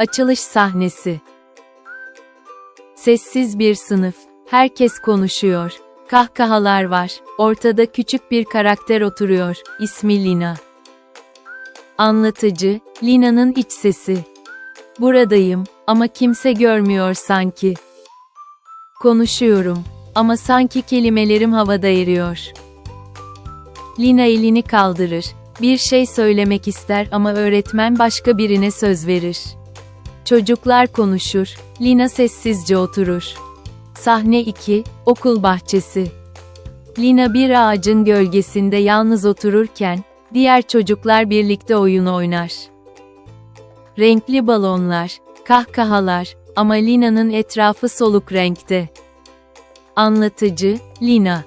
Açılış sahnesi. Sessiz bir sınıf. Herkes konuşuyor. Kahkahalar var. Ortada küçük bir karakter oturuyor. İsmi Lina. Anlatıcı, Lina'nın iç sesi. Buradayım ama kimse görmüyor sanki. Konuşuyorum ama sanki kelimelerim havada eriyor. Lina elini kaldırır. Bir şey söylemek ister ama öğretmen başka birine söz verir. Çocuklar konuşur. Lina sessizce oturur. Sahne 2, okul bahçesi. Lina bir ağacın gölgesinde yalnız otururken, diğer çocuklar birlikte oyun oynar. Renkli balonlar, kahkahalar ama Lina'nın etrafı soluk renkte. Anlatıcı, Lina.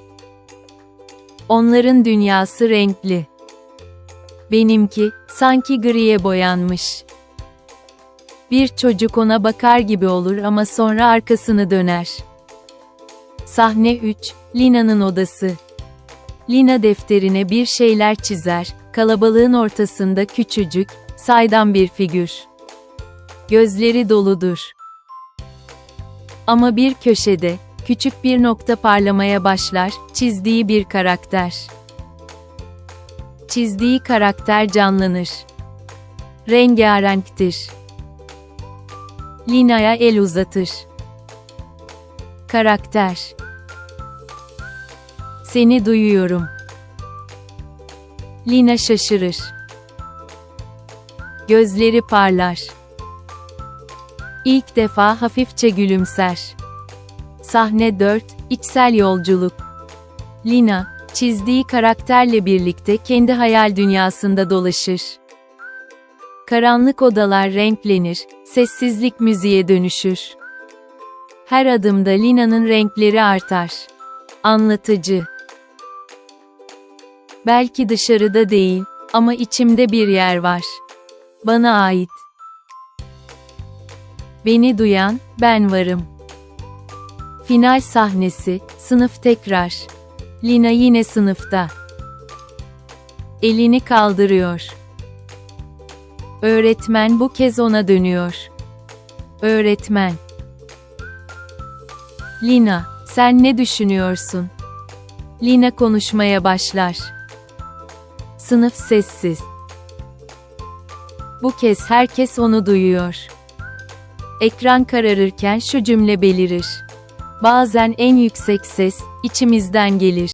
Onların dünyası renkli. Benimki, sanki griye boyanmış. Bir çocuk ona bakar gibi olur ama sonra arkasını döner. Sahne 3, Lina'nın odası. Lina defterine bir şeyler çizer, kalabalığın ortasında küçücük, saydam bir figür. Gözleri doludur. Ama bir köşede, küçük bir nokta parlamaya başlar, çizdiği bir karakter. Çizdiği karakter canlanır. Rengarenktir. Lina'ya el uzatır. Karakter. Seni duyuyorum. Lina şaşırır. Gözleri parlar. İlk defa hafifçe gülümser. Sahne 4, içsel yolculuk. Lina, çizdiği karakterle birlikte kendi hayal dünyasında dolaşır. Karanlık odalar renklenir, sessizlik müziğe dönüşür. Her adımda Lina'nın renkleri artar. Anlatıcı. Belki dışarıda değil ama içimde bir yer var. Bana ait. Beni duyan, ben varım. Final sahnesi, sınıf tekrar. Lina yine sınıfta. Elini kaldırıyor. Öğretmen bu kez ona dönüyor. Öğretmen. Lina, sen ne düşünüyorsun? Lina konuşmaya başlar. Sınıf sessiz. Bu kez herkes onu duyuyor. Ekran kararırken şu cümle belirir. Bazen en yüksek ses, içimizden gelir.